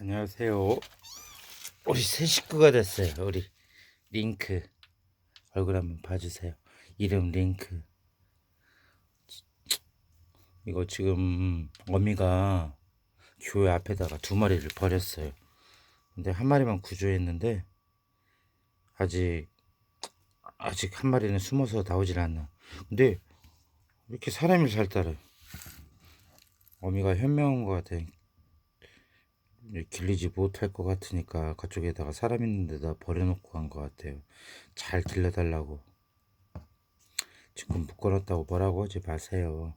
안녕하세요. 우리 새 식구가 됐어요. 우리 링크 얼굴 한번 봐주세요. 이름 링크. 이거 지금 어미가 교회 앞에다가 두 마리를 버렸어요. 근데 한 마리만 구조했는데 아직 아직 한 마리는 숨어서 나오질 않나. 근데 왜 이렇게 사람을 잘 따라요? 어미가 현명한 것 같아. 길리지 못할 것 같으니까 그쪽에다가 사람 있는 데다 버려놓고 간 것 같아요. 잘 길러달라고. 지금 묶어놨다고 뭐라고 하지 마세요.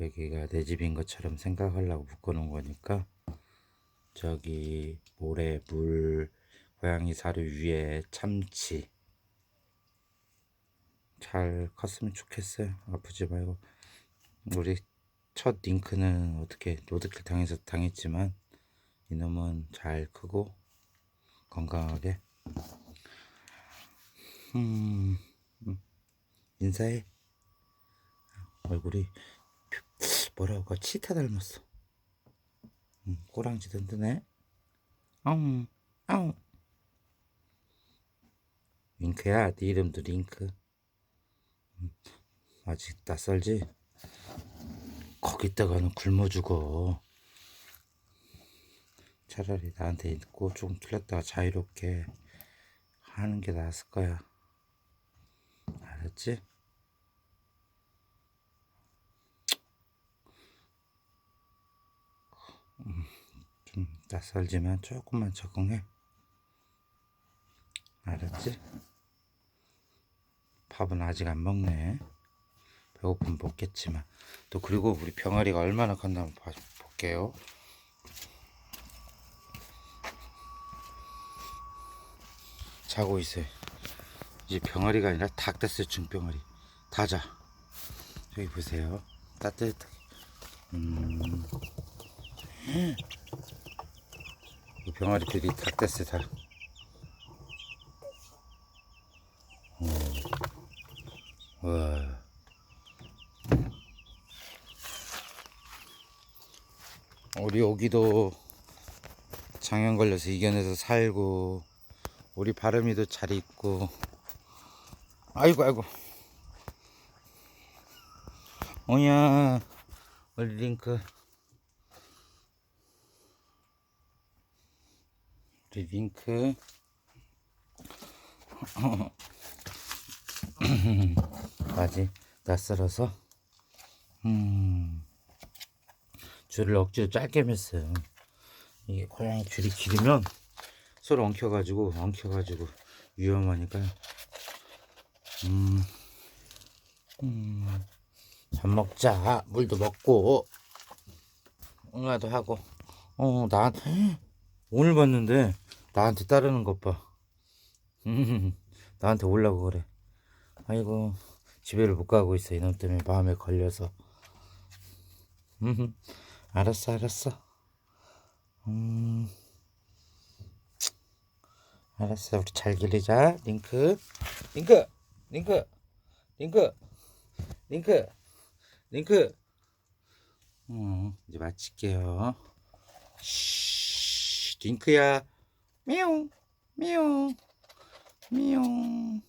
여기가 내 집인 것처럼 생각하려고 묶어놓은 거니까 저기 모래, 물, 고양이 사료 위에 참치 잘 컸으면 좋겠어요. 아프지 말고 우리 첫 링크는 어떻게 로드킬 당해서 당했지만 이놈은 잘 크고 건강하게 음, 음, 인사해. 얼굴이 뭐라고 치타 닮았어. 음, 꼬랑지 든든해 아웅 아웅 링크야 네 이름도 링크. 음, 아직 낯설지? 거기다가는 굶어 죽어 차라리 나한테 있고 좀 틀렸다가 자유롭게 하는 게 나았을 거야. 알았지? 음, 좀 낯설지만 조금만 적응해. 알았지? 밥은 아직 안 먹네. 배고프면 먹겠지만. 또 그리고 우리 병아리가 얼마나 컸나 한번 봐- 볼게요. 자고 있어요. 이제 병아리가 아니라 닭 됐어요. 중병아리. 다 자. 여기 보세요. 따뜻하게. 음. 이 병아리들이 닭 됐어요. 다. 어. 와. 우리 여기도 장염 걸려서 이겨내서 살고 우리 바람이도 잘 있고. 아이고 아이고. 오야 우리 링크. 우리 링크. 아직 낯설어서? 음. 줄을 억지로 짧게 맸어요. 이게 고양이 줄이 길으면 서로 엉켜가지고 엉켜가지고 위험하니까. 음, 음, 밥 먹자. 물도 먹고. 응아도 하고. 어 나한테? 오늘 봤는데 나한테 따르는 것 봐. 음, 나한테 오려고 그래. 아이고 집에를 못 가고 있어 이놈 때문에 마음에 걸려서. 음, 알았어 알았어. 음. 알았어 우리 잘 기르자. 링크. 링크! 링크! 링크! 링크! 링크! 음, 이제 마칠게요. 쉬 링크야. 미용 미용 미용